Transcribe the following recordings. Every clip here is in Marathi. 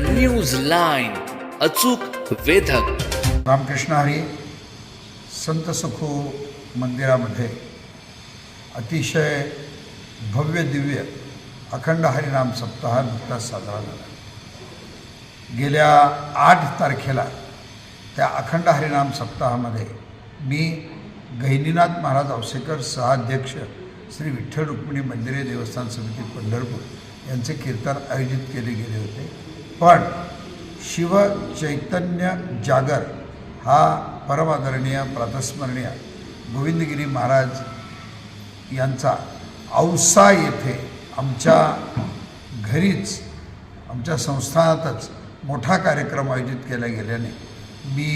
न्यूज लाईन अचूक वेधक. रामकृष्ण हरी संत सखू मंदिरामध्ये अतिशय भव्य दिव्य अखंड हरिनाम सप्ताह नुकताच साजरा झाला. गेल्या आठ तारखेला त्या अखंड हरिनाम सप्ताहामध्ये मी गहिनीनाथ महाराज औसेकर सहाध्यक्ष श्री विठ्ठल रुक्मिणी मंदिरे देवस्थान समिती पंढरपूर यांचे कीर्तन आयोजित केले गेले होते. पण शिव चैतन्य जागर हा परमादरणीय प्रातस्मरणीय गोविंदगिरी महाराज यांचा औसा येथे आमच्या घरीच आमच्या संस्थानातच मोठा कार्यक्रम आयोजित केला गेल्याने मी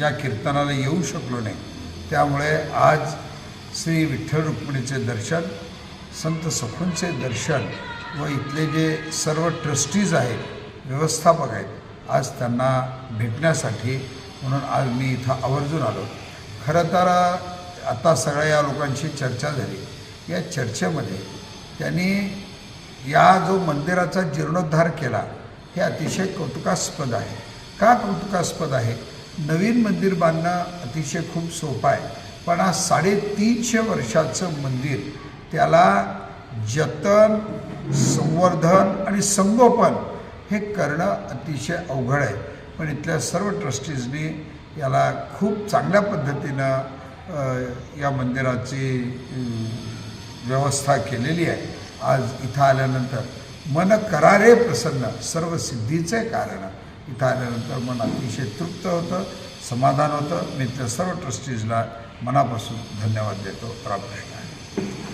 या कीर्तनाला येऊ शकलो नाही. त्यामुळे आज श्री विठ्ठल रुक्मिणीचे दर्शन संत सखूंचे दर्शन व इथले जे सर्व ट्रस्टीज आहेत व्यवस्थापक आहेत आज त्यांना भेटण्यासाठी म्हणून आज मी इथं आवर्जून आलो. खरं तर आता सगळ्या या लोकांशी चर्चा झाली. या चर्चेमध्ये त्यांनी या जो मंदिराचा जीर्णोद्धार केला हे अतिशय कौतुकास्पद आहे. का कौतुकास्पद आहे? नवीन मंदिर बांधणं अतिशय खूप सोपं आहे. पण आज साडेतीनशे वर्षाचं मंदिर त्याला जतन संवर्धन आणि संगोपन हे करणं अतिशय अवघड आहे. पण इथल्या सर्व ट्रस्टीजनी याला खूप चांगल्या पद्धतीनं या मंदिराची व्यवस्था केलेली आहे. आज इथं आल्यानंतर मन करारे प्रसन्न सर्व सिद्धीचे कारण इथं आल्यानंतर मन अतिशय तृप्त होतं समाधान होतं. मी त्या सर्व ट्रस्टीजला मनापासून धन्यवाद देतो. Ramkrishna Hari.